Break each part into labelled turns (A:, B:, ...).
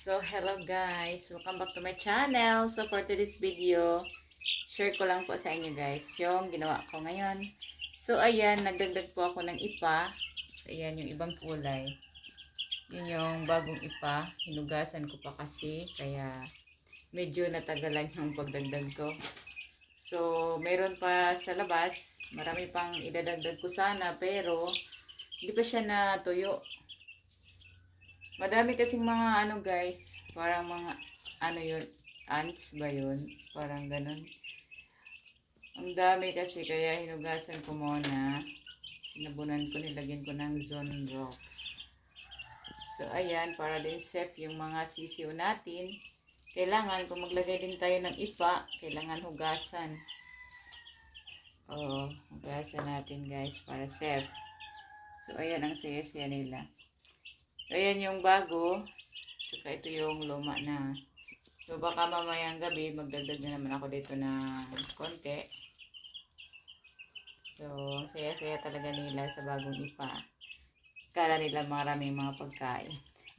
A: So, hello guys. Welcome back to my channel. So, for today's video, share ko lang po sa inyo guys yung ginawa ko ngayon. So, ayan, nagdagdag po ako ng ipa. Ayan, yung ibang kulay. Yun yung bagong ipa. Hinugasan ko pa kasi, kaya medyo natagalan yung pagdagdag ko. So, meron pa sa labas. Marami pang idadagdag ko sana, pero hindi pa siya natuyo. Madami kasing mga ano guys, parang mga ano yun, ants ba yun? Parang ganun. Ang dami kasi kaya hinugasan ko muna. Sinabunan ko, nilagyan ko ng zone rocks. So ayan, para din safe yung mga sisiw natin. Kailangan, kung maglagay din tayo ng ipa, kailangan hugasan. Oo, hugasan natin guys para safe. So ayan ang saya-saya nila. So, ayan yung bago. Tsaka ito yung luma na. So, baka mamayang gabi, magdagdag na naman ako dito ng konti. So, ang saya-saya talaga nila sa bagong ipa. Kala nila maraming mga pagkain.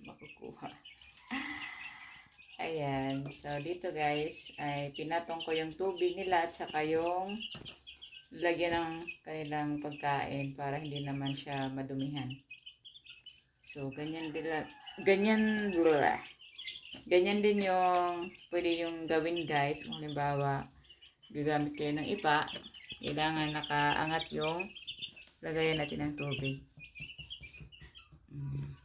A: Makukuha. Ayan. So, dito guys, ay pinatong ko yung tubig nila at saka yung lagyan ng kanilang pagkain para hindi naman siya madumihan. So, ganyan bila, ganyan blah. Ganyan din yung pwede yung gawin guys. Kung halimbawa, gagamit kayo ng ipa, kailangan nakaangat yung lagayan natin ng tubig. Mm.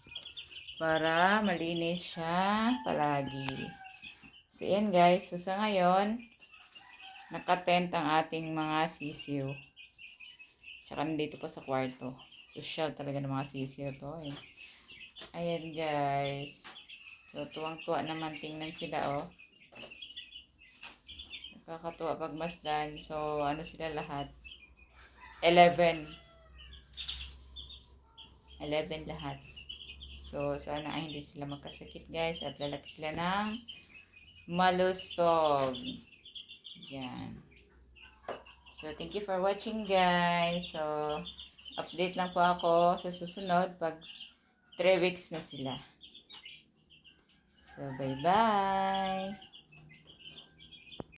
A: Para malinis siya palagi. So, yan guys. So, sa ngayon, nakatent ang ating mga sisiw. Tsaka nandito pa sa kwarto. Social talaga ng mga sisiw to eh. Ayan guys. So, tuwang-tuwa naman tingnan sila oh. Nakakatuwa pag masdan. So, ano sila lahat? 11. 11 lahat. So, sana ay hindi sila magkasakit guys. At lalaki sila ng malusog. Yan. So, thank you for watching guys. So, update lang po ako sa susunod pag 3 weeks na sila. So, bye-bye!